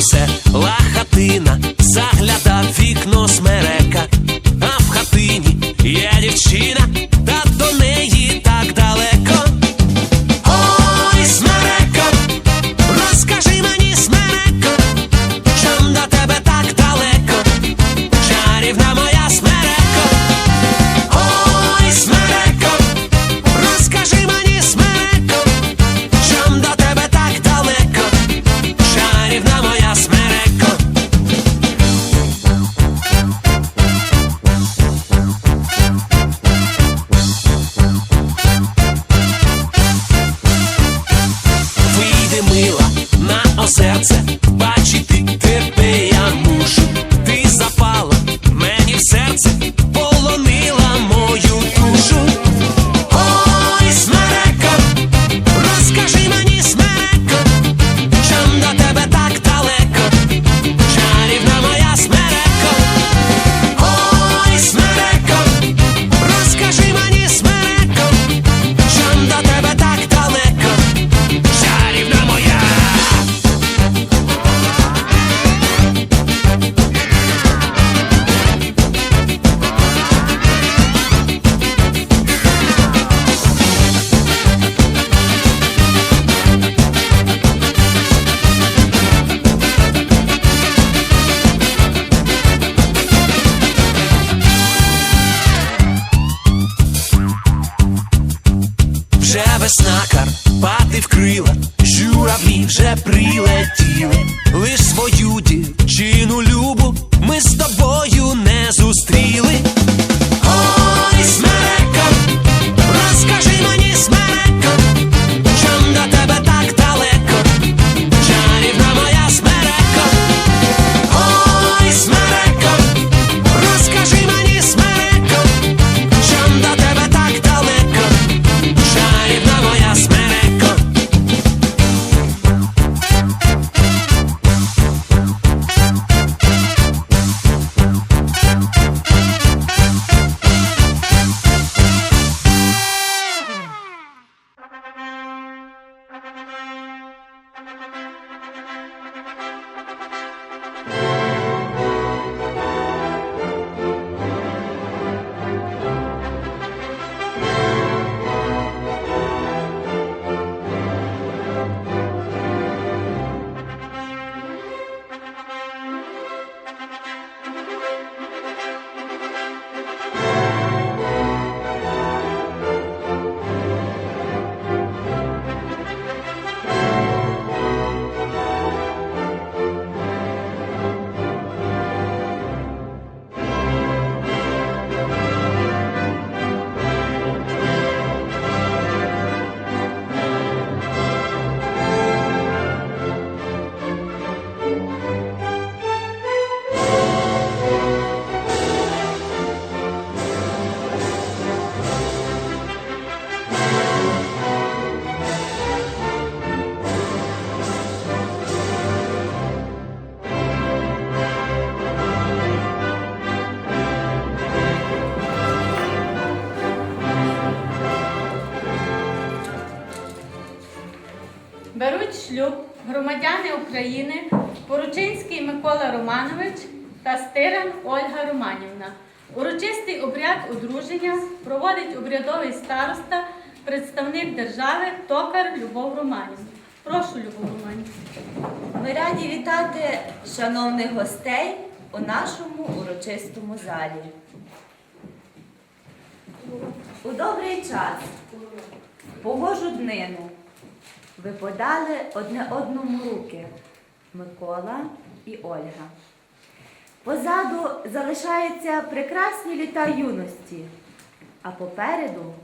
certo. України Поручинський Микола Романович та Стиран Ольга Романівна. Урочистий обряд одруження проводить обрядовий староста, представник держави Токар Любов Романівна. Прошу, Любов Романівна. Ми раді вітати шановних гостей у нашому урочистому залі. У добрий час, погожу днину, ви подали одне одному руки Микола і Ольга. Позаду залишаються прекрасні літа юності, а попереду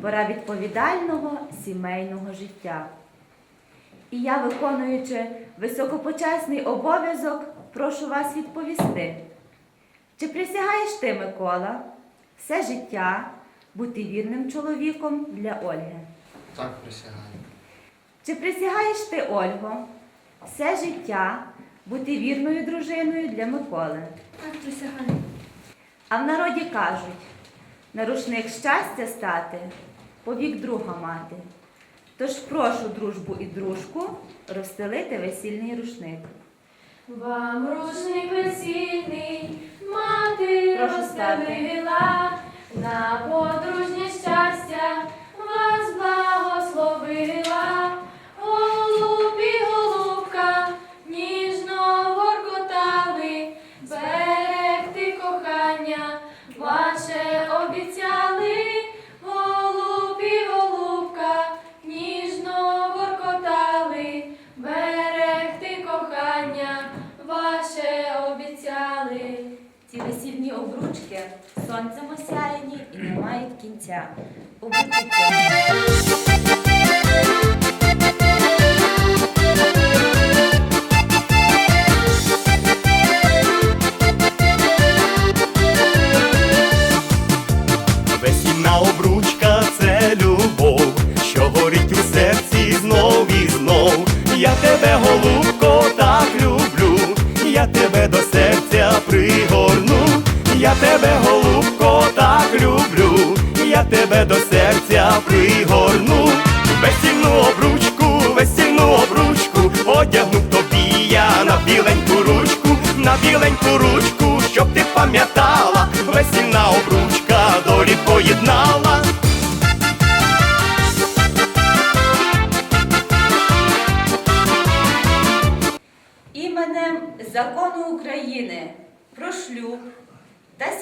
пора відповідального сімейного життя. І я, виконуючи високопочесний обов'язок, прошу вас відповісти. Чи присягаєш ти, Микола, все життя бути вірним чоловіком для Ольги? Так присягаю. Чи присягаєш ти, Ольго, все життя бути вірною дружиною для Миколи? Так, присягаю. А в народі кажуть, на рушник щастя стати, повік друга мати. Тож прошу дружбу і дружку розстелити весільний рушник. Вам рушник весільний, мати Прошу розстелила, на подружнє щастя вас весільні обручки сонцем осяяні і не мають кінця. Обручиться. Тебе, голубко, так люблю, я тебе до серця пригорну.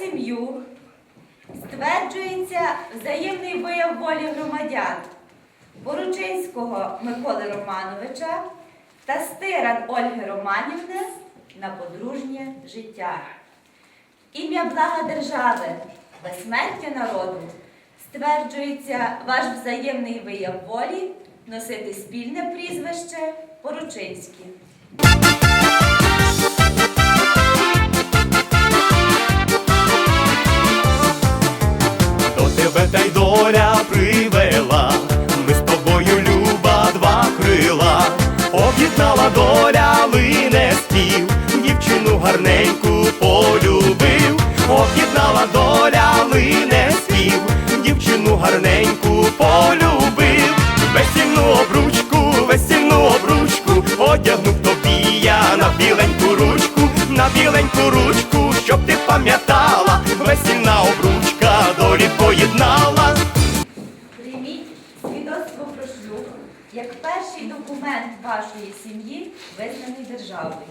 Сім'ю стверджується взаємний вияв волі громадян, Поручинського Миколи Романовича та Стиран Ольги Романівни на подружнє життя. Ім'я блага держави, безсмертя народу стверджується ваш взаємний вияв волі носити спільне прізвище Поручинські. Тебе та й доля привела, ми з тобою люба два крила, об'єднала доля лине спів, дівчину гарненьку полюбив, об'єднала доля лине спів, дівчину гарненьку полюбив, весільну обручку, весільну обручку, одягнув тобі я на біленьку ручку, на біленьку ручку, вашої сім'ї, визнаний державою.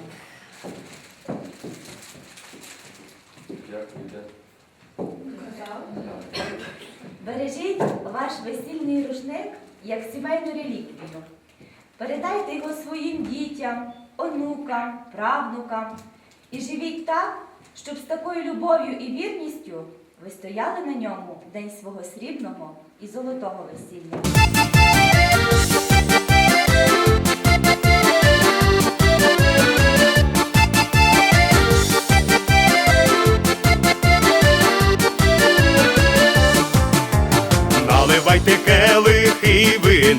Бережіть ваш весільний рушник як сімейну реліквію. Передайте його своїм дітям, онукам, правнукам і живіть так, щоб з такою любов'ю і вірністю ви стояли на ньому в день свого срібного і золотого весілля. Келихи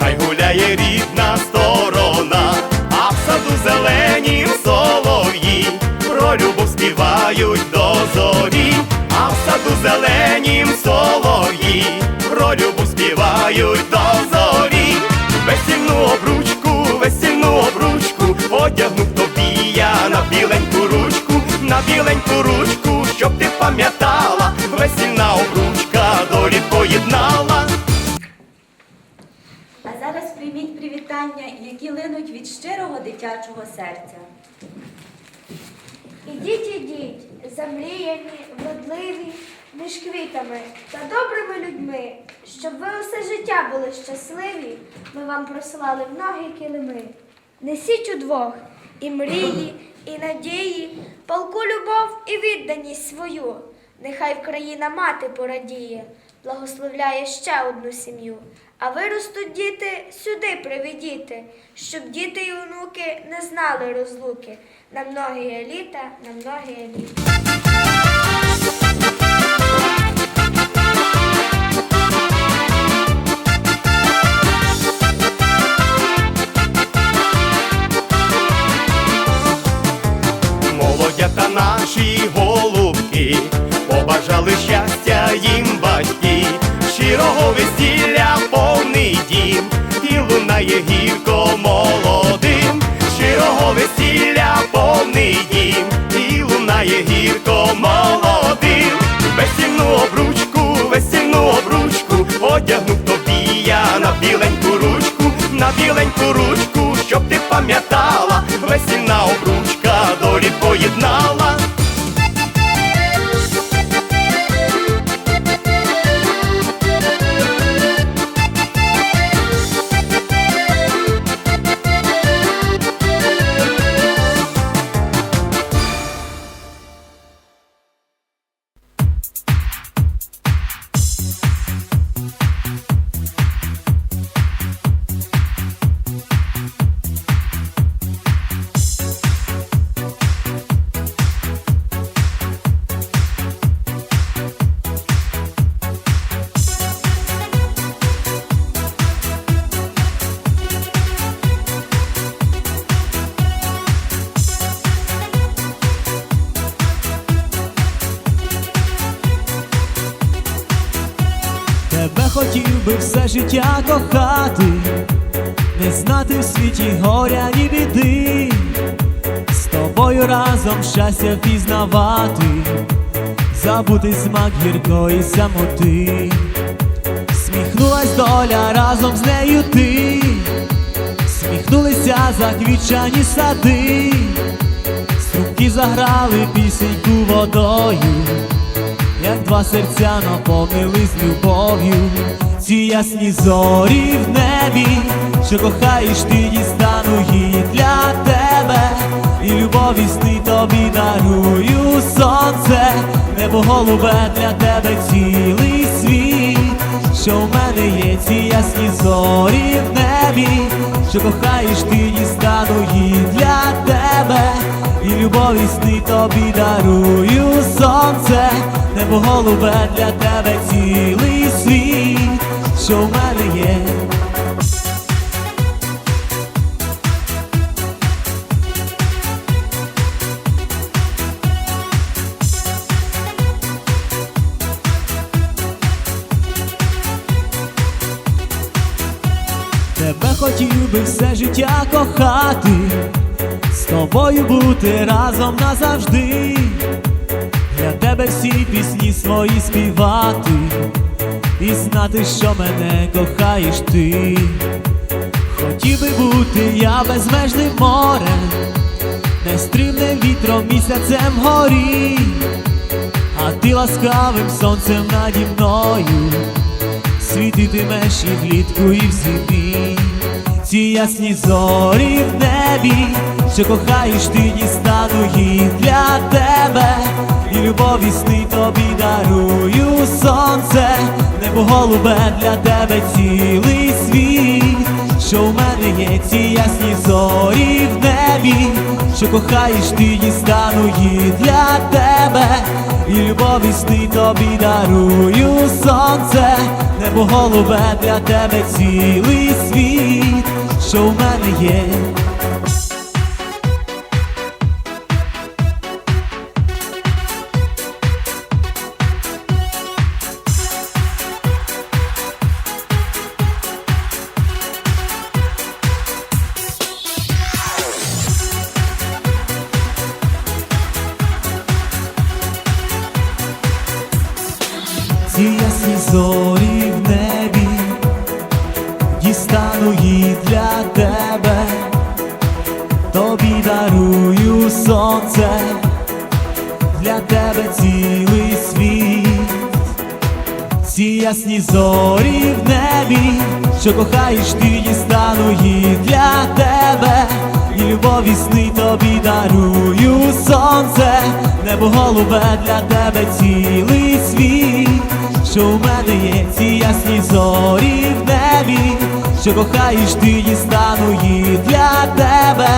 хай гуляє рідна сторона, а в саду зеленім солов'ї. Про любов співають до зорі, а в саду зеленім солов'ї. Про любов співають до зорі, весільну обручку, весільну обручку, одягнув тобі я на біленьку ручку, на біленьку ручку, прийміть привітання, які линуть від щирого дитячого серця. Ідіть, ідіть, замріяні, вродливі, між квітами та добрими людьми, щоб ви усе життя були щасливі, ми вам просилали многі килими. Несіть удвох і мрії, і надії, палку любов і відданість свою. Нехай Вкраїна мати порадіє, благословляє ще одну сім'ю. А виростуть діти, сюди приведіте, щоб діти і онуки не знали розлуки. На многі літа, на многі літа. Життя кохати, не знати в світі горя ні біди, з тобою разом щастя пізнавати, забути смак гіркої самоти, сміхнулась доля разом з нею ти, сміхнулися заквічані сади, струмки заграли пісеньку водою як два серця наповнились любов'ю. Ясні зорі в небі, що кохаєш ти дістану їх для тебе, і любові сни тобі дарую сонце, небо голубе для тебе цілий світ, що в мене є ці ясні зорі в небі, що кохаєш ти дістану їх для тебе, і любові сни тобі дарую сонце, небо голубе для тебе цілий що в мене є. Тебе хотів би все життя кохати, з тобою бути разом назавжди, для тебе всі пісні свої співати, і знати, що мене кохаєш ти. Хотів би бути я безмежним морем, нестримним вітром місяцем горі, а ти ласкавим сонцем наді мною світитимеш і влітку, і в зимі. Ці ясні зорі в небі, що кохаєш ти дістану їх для тебе, любові сни тобі дарую. Сонце, небо голубе для тебе цілий світ, що в мене є ці ясні зорі в небі, що кохаєш ти дістану їх для тебе, і любові сни тобі дарую. Сонце, небо голубе для тебе цілий світ, що в мене є. Ясні зорі в небі, що кохаєш ти дістану їх для тебе, і любові сни тобі дарую сонце, небо голубе для тебе цілий світ, що в мене є ці ясні зорі в небі, що кохаєш ти дістану їх для тебе,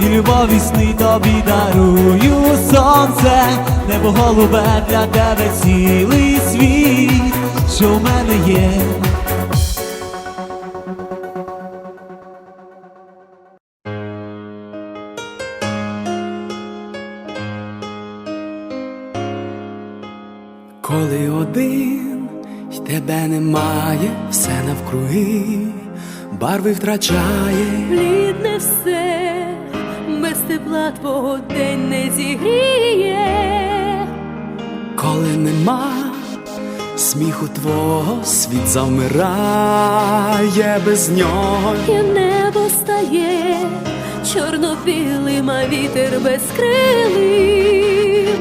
і любові сни тобі дарую сонце, небо голубе для тебе цілий світ, що в мене є. Коли один й тебе немає, все навкруги, барви втрачає. Блідне все, без тепла твого день не зігріє. Коли нема сміху твого, світ завмирає без нього. І небо стає чорно-білим, а вітер безкрилим.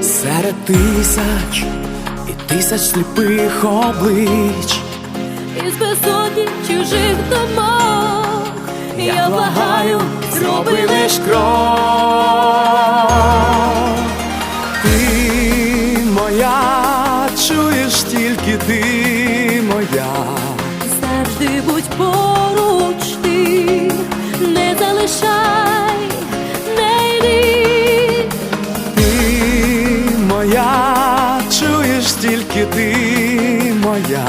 Серед тисяч і тисяч сліпих облич. Із безодні чужих домов я благаю, зроби лиш крок. Не. Ти моя, чуєш тільки ти моя.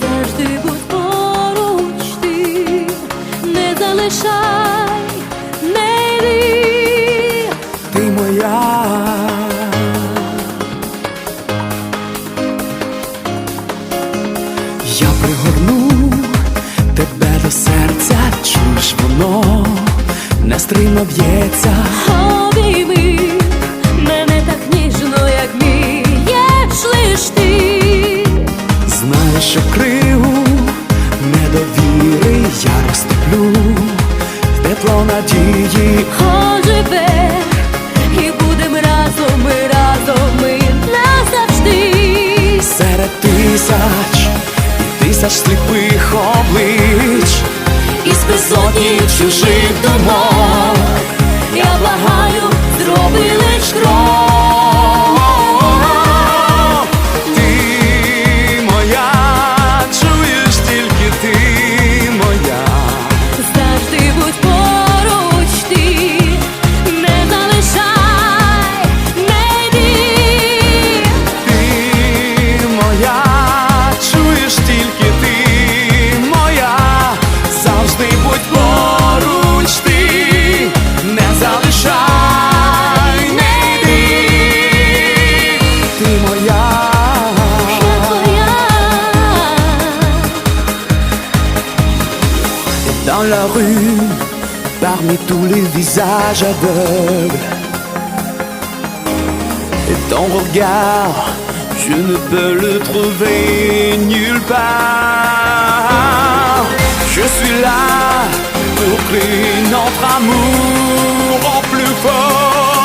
Завжди будь поруч ти, не залишай, нестримно б'ється. Обійми мене так ніжно, як вмієш лиш ти. Знаєш, що криву недовіри я розтоплю в тепло надії. Оживе і будем разом, ми разом, ми назавжди. Серед тисяч і тисяч сліпих облич безодні чужих думок. Я благаю, зроби лиш крок. Tous les visages aveugles, et ton regard, je ne peux le trouver nulle part. Je suis là pour créer notre amour en plus fort.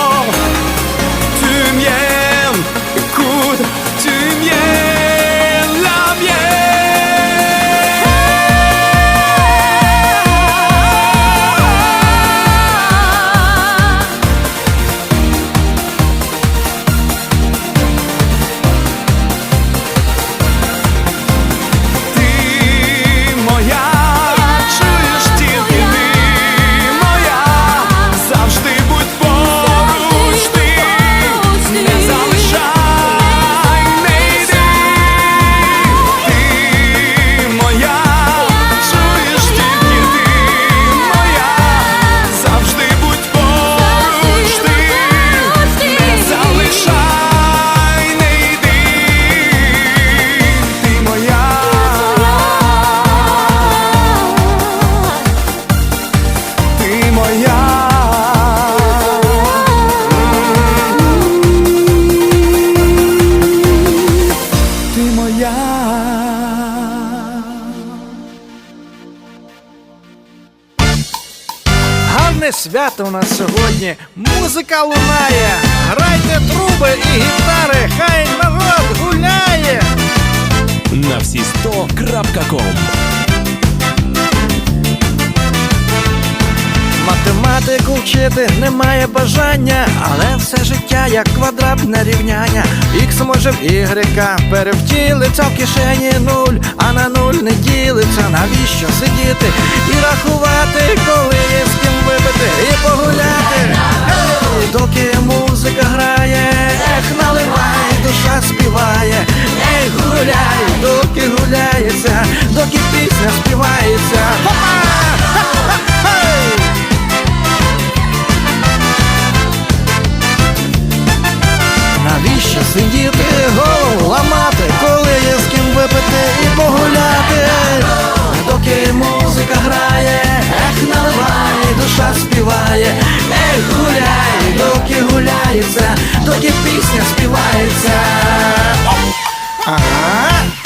Свято у нас сьогодні. Музика лунає. Грайте труби і гітари, хай народ гуляє. На всі 100.ком вчити немає бажання, але все життя як квадратне рівняння. Ікс може в ігрека перевтілиться в кишені нуль, а на нуль не ділиться. Навіщо сидіти і рахувати, коли є з ким випити і погуляти? Ей, доки музика грає, ех, наливай, душа співає, ей, гуляй, доки гуляється, доки пісня співається. Хопа! Навіщо сидіти, голову ламати, коли є з ким випити і погуляти? Доки музика грає, ех, наливай, душа співає, ех, гуляй, доки гуляється, доки пісня співається. Ага.